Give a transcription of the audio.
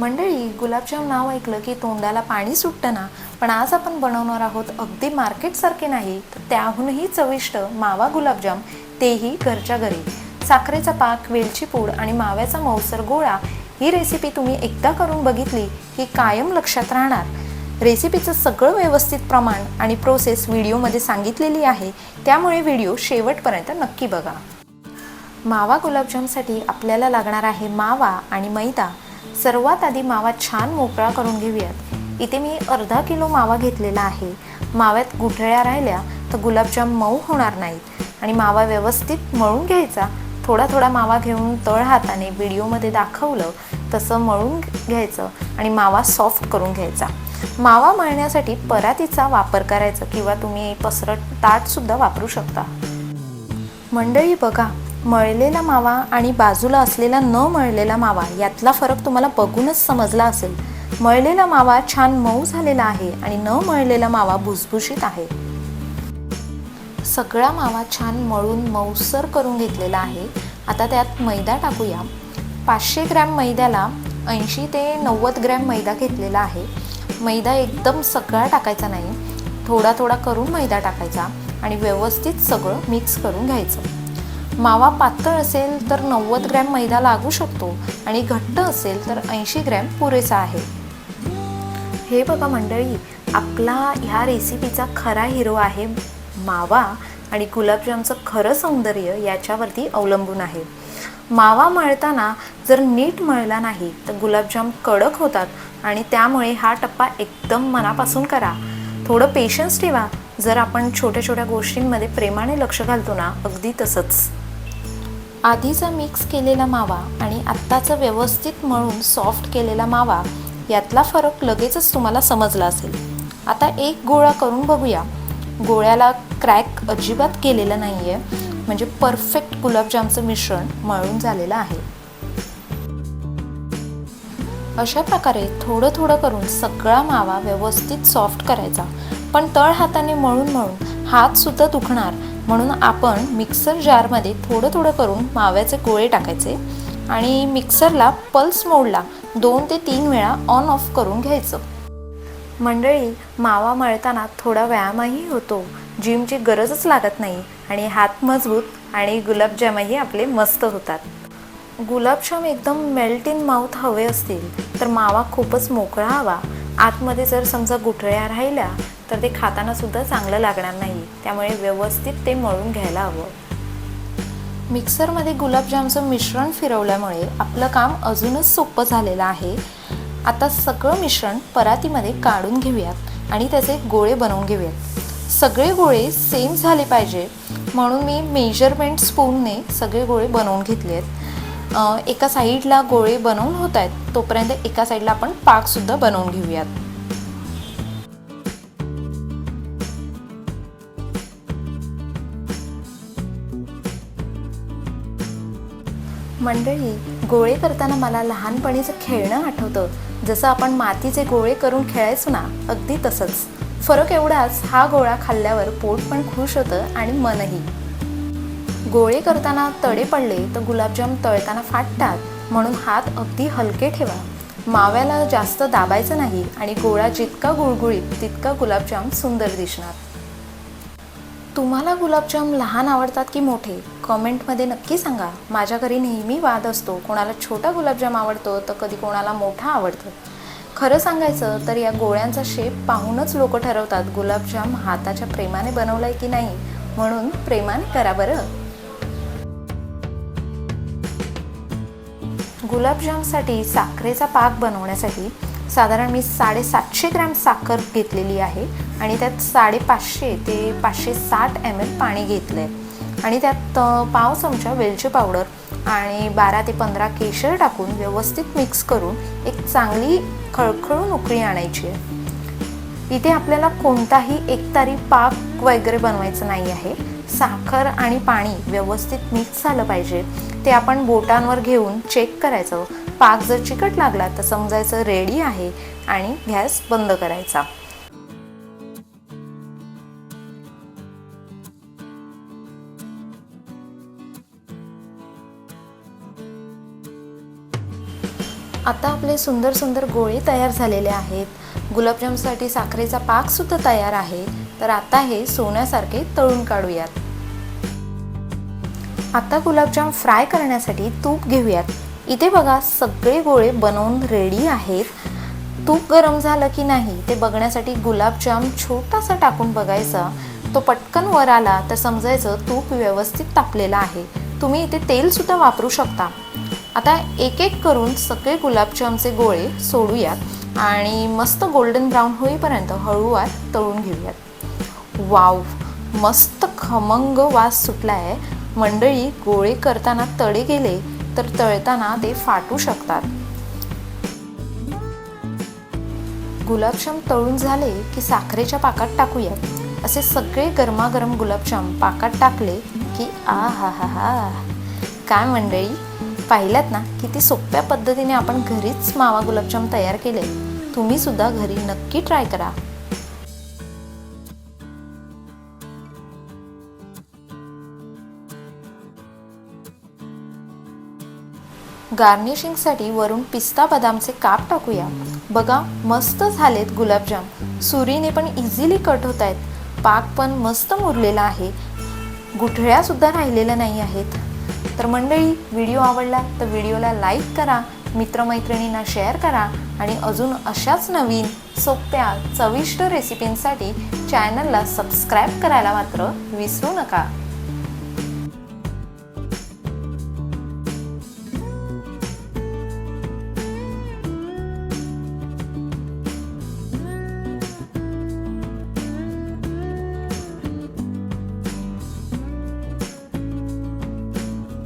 मंडळी गुलाबजाम नाव ऐकलं की तोंडाला पाणी सुटतं ना? पण आज आपण बनवणार आहोत अगदी मार्केटसारखे नाही तर त्याहूनही चविष्ट मावा गुलाबजाम. तेही घरच्या घरी. साखरेचा पाक वेलची पूड आणि माव्याचा मौसर गोळा ही रेसिपी तुम्ही एकदा करून बघितली की कायम लक्षात राहणार. रेसिपीचं सगळं व्यवस्थित प्रमाण आणि प्रोसेस व्हिडिओमध्ये सांगितलेली आहे त्यामुळे व्हिडिओ शेवटपर्यंत नक्की बघा. मावा गुलाबजामसाठी आपल्याला लागणार आहे मावा आणि मैदा. सर्वात आधी मावा छान मोकळा करून घेऊयात. इथे मी अर्धा किलो मावा घेतलेला आहे. माव्यात गुठळ्या राहिल्या तर गुलाबजाम मऊ होणार नाहीत. आणि मावा व्यवस्थित मळून घ्यायचा. थोडा थोडा मावा घेऊन तळ हाताने व्हिडिओमध्ये दाखवलं तसं मळून घ्यायचं आणि मावा सॉफ्ट करून घ्यायचा. मावा मळण्यासाठी परातीचा वापर करायचा किंवा तुम्ही पसरट ताटसुद्धा वापरू शकता. मंडळी बघा मळलेला मावा आणि बाजूला असलेला न मळलेला मावा यातला फरक तुम्हाला बघूनच समजला असेल. मळलेला मावा छान मऊ झालेला आहे आणि न मळलेला मावा भुसभुशीत आहे. सगळा मावा छान मळून मऊसर करून घेतलेला आहे. आता त्यात मैदा टाकूया. पाचशे ग्रॅम मैद्याला ऐंशी ते नव्वद ग्रॅम मैदा घेतलेला आहे. मैदा एकदम सगळा टाकायचा नाही. थोडा थोडा करून मैदा टाकायचा आणि व्यवस्थित सगळं मिक्स करून घ्यायचं. मावा पातळ असेल तर नव्वद ग्रॅम मैदा लागू शकतो आणि घट्ट असेल तर ऐंशी ग्रॅम पुरेसा आहे. हे बघा मंडळी आपला ह्या रेसिपीचा खरा हिरो आहे मावा आणि गुलाबजामचं खरं सौंदर्य याच्यावरती अवलंबून आहे. मावा मळताना जर नीट मळला नाही तर गुलाबजाम कडक होतात आणि त्यामुळे हा टप्पा एकदम मनापासून करा. थोडं पेशन्स ठेवा. जर आपण छोट्या छोट्या गोष्टींमध्ये प्रेमाने लक्ष घालतो ना अगदी तसंच. आधीचा मिक्स केलेला मावा आणि आत्ताचा व्यवस्थित मळून सॉफ्ट केलेला मावा यातला फरक लगेचच तुम्हाला समजला असेल. आता एक गोळा करून बघूया. गोळ्याला क्रॅक अजिबात केलेलं नाही आहे म्हणजे परफेक्ट गुलाबजामचं मिश्रण मळून झालेलं आहे. अशा प्रकारे थोडं थोडं करून सगळा मावा व्यवस्थित सॉफ्ट करायचा. पण तळ हाताने मळून मळून हातसुद्धा दुखणार म्हणून आपण मिक्सर जारमध्ये थोडं थोडं करून माव्याचे गोळे टाकायचे आणि मिक्सरला पल्स मोडला दोन ते तीन वेळा ऑन ऑफ करून घ्यायचं. मंडळी मावा मळताना थोडा व्यायामही होतो. जिमची गरजच लागत नाही आणि हात मजबूत आणि गुलाबजामही आपले मस्त होतात. गुलाबजाम एकदम मेल्ट इन माउथ हवे असतील तर मावा खूपच मोकळा हवा. आतमध्ये जर समजा गुठळ्या राहिल्या तर ते खातानासुद्धा चांगलं लागणार नाही. त्यामुळे व्यवस्थित ते मळून घ्यायला हवं. मिक्सरमध्ये गुलाबजामचं मिश्रण फिरवल्यामुळे आपलं काम अजूनच सोपं झालेलं आहे. आता सगळं मिश्रण परातीमध्ये काढून घेऊयात आणि त्याचे गोळे बनवून घेऊयात सगळे गोळे सेम झाले पाहिजे. म्हणून मी मेजरमेंट स्पूनने सगळे गोळे बनवून घेतले आहेत. एका साईडला गोळे बनवून होत आहेत. तोपर्यंत एका साईडला आपण पाकसुद्धा बनवून घेऊयात. मंडळी गोळे करताना मला लहानपणीचं खेळणं आठवतं. जसं आपण मातीचे गोळे करून खेळायचो ना अगदी तसंच. फरक एवढाच हा गोळा खाल्ल्यावर पोट पण खुश होतं आणि मनही. गोळे करताना तडे पडले तर गुलाबजाम तळताना फाटतात म्हणून हात अगदी हलके ठेवा. माव्याला जास्त दाबायचं नाही आणि गोळा जितका गुळगुळीत तितका गुलाबजाम सुंदर दिसणार. तुम्हाला गुलाबजाम लहान आवडतात की मोठे? कमेंटमध्ये नक्की सांगा. माझ्या घरी नेहमी वाद असतो. कोणाला छोटा गुलाबजाम आवडतो तर कधी कोणाला मोठा आवडतो. खरं सांगायचं तर या गोळ्यांचा शेप पाहूनच लोक ठरवतात गुलाबजाम हाताच्या प्रेमाने बनवलाय की नाही. म्हणून प्रेमाने करा बरं. गुलाबजामसाठी साखरेचा पाक बनवण्यासाठी साधारण मी साडेसातशे ग्रॅम साखर घेतलेली आहे आणि त्यात साडेपाचशे ते पाचशे साठ एम एल पाणी घेतलं आहे आणि त्यात पाव चमचा वेलची पावडर आणि बारा ते पंधरा केशर टाकून व्यवस्थित मिक्स करून एक चांगली खळखळून उकळी आणायची आहे. इथे आपल्याला कोणताही एकतारी पाक वगैरे बनवायचं नाही आहे. साखर आणि पाणी व्यवस्थित मिक्स झालं पाहिजे. ते आपण बोटांवर घेऊन चेक करायचं. पाक जर चिकट लागला तर समजायचं रेडी आहे आणि गॅस बंद करायचा. आता आपले सुंदर सुंदर गोळे तयार झालेले आहेत. गुलाबजामसाठी साखरेचा पाकसुद्धा तयार आहे. तर आता हे सोन्यासारखे तळून काढूयात. आता गुलाबजाम फ्राय करण्यासाठी तूप घेऊयात. इथे बघा सगळे गोळे बनवून रेडी आहेत. तूप गरम झालं की नाही ते बघण्यासाठी गुलाबजाम छोटासा टाकून बघायचा. तो पटकन वर आला तर समजायचं तूप व्यवस्थित तापलेलं आहे. तुम्ही इथे तेलसुद्धा वापरू शकता. आता एक एक करून सगळे गुलाबजामचे गोळे सोडूयात आणि मस्त गोल्डन ब्राऊन होईपर्यंत हळूवार तळून घेऊयात. वाव मस्त खमंग वास सुटला आहे मंडळी गोळे करताना तळे गेले तर तळताना ते फाटू शकतात. गुलाबजाम तळून झाले की साखरेच्या पाकात टाकूयात असे सगळे गरमागरम गुलाबजाम पाकात टाकले की आ हा हा हा. काय मंडळी पाहिल्यात ना किती सोप्या पद्धतीने आपण घरीच मावा गुलाबजाम तयार केले. तुम्ही सुद्धा घरी नक्की ट्राय करा. गार्निशिंगसाठी वरून पिस्ता बदामचे काप टाकूया. बघा मस्त झालेत गुलाबजाम. सुरीने पण इझिली कट होत आहेत. पाक पण मस्त मुरलेला आहे. गुठळ्यासुद्धा राहिलेल्या नाही आहेत. तर मंडळी व्हिडिओ आवडला तर व्हिडिओला लाईक करा मित्रमैत्रिणींना शेअर करा आणि अजून अशाच नवीन सोप्या चविष्ट रेसिपींसाठी चॅनलला सबस्क्राईब करायला मात्र विसरू नका.